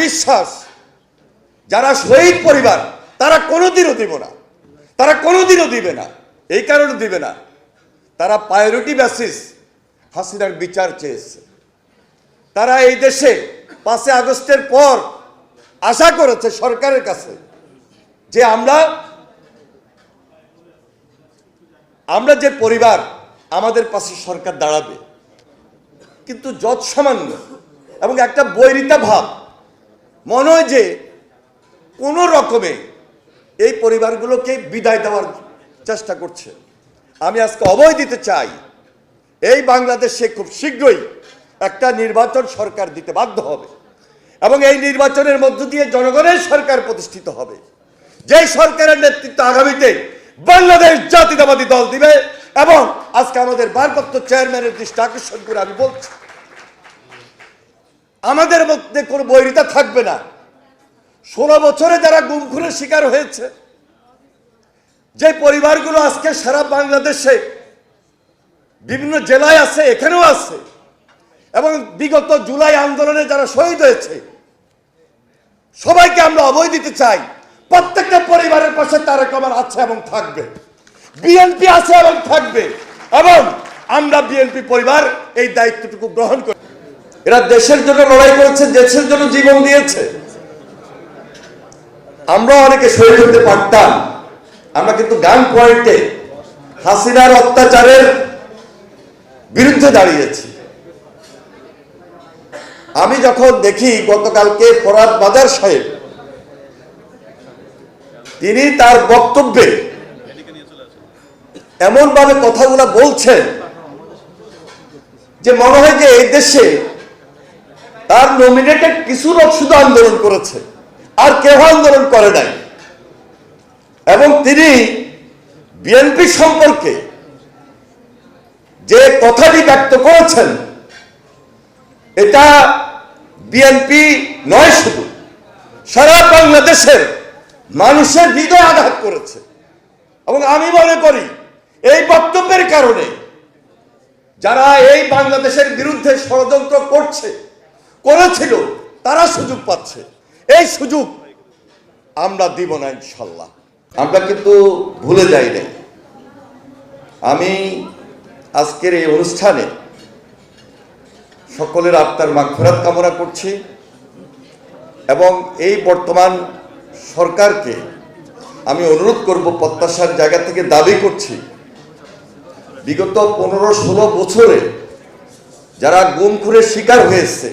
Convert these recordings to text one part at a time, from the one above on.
বিশ্বাস। যারা শহীদ পরিবার, তারা কোনোদিনও দিব না। তারা কোনোদিনও দিবে না। এই কারণে দিবে না। তারা প্রায়োরিটি বেসিস হাসিনার বিচার চেয়েছে। তারা এই দেশে পাঁচই আগস্টের পর আশা করেছে সরকারের কাছে যে আমরা আমরা যে পরিবার আমাদের পাশে সরকার দাঁড়াবে। কিন্তু যত সামান্য এবং একটা বৈরিতা ভাব মনে হয় যে কোনো রকমে এই পরিবারগুলোকে বিদায় দেওয়ার চেষ্টা করছে। আমি আজকে অবয় দিতে চাই, এই বাংলাদেশে খুব শীঘ্রই একটা নির্বাচন সরকার দিতে বাধ্য হবে এবং এই নির্বাচনের মধ্য দিয়ে জনগণের সরকার প্রতিষ্ঠিত হবে। যেই সরকারের নেতৃত্ব আগামীতে বাংলাদেশ জাতীয়তাবাদী দল দিবে এবং আজকে আমাদের ভারপ্রাপ্ত চেয়ারম্যানের দৃষ্টি আকর্ষণ করে আমি বলছি আমাদের মধ্যে কোনো বৈরিতা থাকবে না। ষোলো বছরে যারা গুম খুনের শিকার হয়েছে, যে পরিবারগুলো আজকে সারা বাংলাদেশে বিভিন্ন জেলায় আছে, এখানেও আছে, এবং বিগত জুলাই আন্দোলনে যারা শহীদ হয়েছে, সবাইকে আমরা অবয় দিতে চাই, প্রত্যেকটা পরিবারের পাশে তারেক রহমান আছে এবং থাকবে। বিএনপি আছে এবং থাকবে, এবং আমরা বিএনপি পরিবার এই দায়িত্বটুকু গ্রহণ করি। এরা দেশের জন্য লড়াই করেছে, দেশের জন্য জীবন দিয়েছে। আমরা অনেকে শহীদ হতে পারতাম, আমরা কিন্তু গান পয়েন্টে হাসিনার অত্যাচারের বিরুদ্ধে দাঁড়িয়েছি। আমি যখন দেখি গতকালকে ফরাদ বাজার সাহেব, তিনি তার বক্তব্যে এমনভাবে কথাগুলো বলছেন যে মনে হয় যে এই দেশে তার নমিনেটেড কিছু লোক শুধু আন্দোলন করেছে। আর কেউ আন্দোলন করে নাই। এবং তিনি বিএনপি সম্পর্কে যে কথাটি ব্যক্ত করেছেন, এটা বিএনপি নয় শুধু, সারা বাংলাদেশের মানুষের হৃদয় আঘাত করেছে। এবং আমি মনে করি, এই বক্তব্যের কারণে যারা এই বাংলাদেশের বিরুদ্ধে ষড়যন্ত্র করছে করেছিল, তারা সুযোগ পাচ্ছে। এই সুযোগ আমরা দিব না ইনশাল্লাহ। আমরা কিন্তু ভুলে যাই নাই। আমি আজকের এই অনুষ্ঠানে সকলের আত্মার মাগফেরাত কামনা করছি এবং এই বর্তমান সরকারকে আমি অনুরোধ করব, প্রত্যাশার জায়গা থেকে দাবি করছি, বিগত পনেরো ষোলো বছরে যারা গুম খুনের শিকার হয়েছে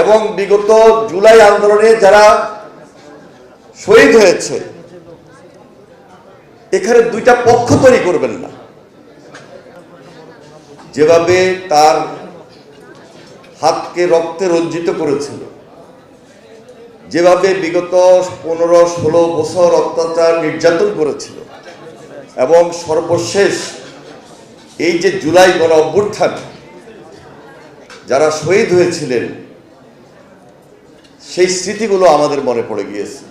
এবং বিগত জুলাই আন্দোলনে যারা শহীদ হয়েছে, এখানে দুইটা পক্ষ তৈরি করবেন না। যেভাবে তার হাতকে রক্তে রঞ্জিত করেছিল, যেভাবে বিগত পনেরো ষোলো বছর অত্যাচার নির্যাতন করেছিল, এবং সর্বশেষ এই যে জুলাই গণ অভ্যুত্থান যারা শহীদ হয়েছিলেন সেই স্মৃতিগুলো আমাদের মনে পড়ে গিয়েছে।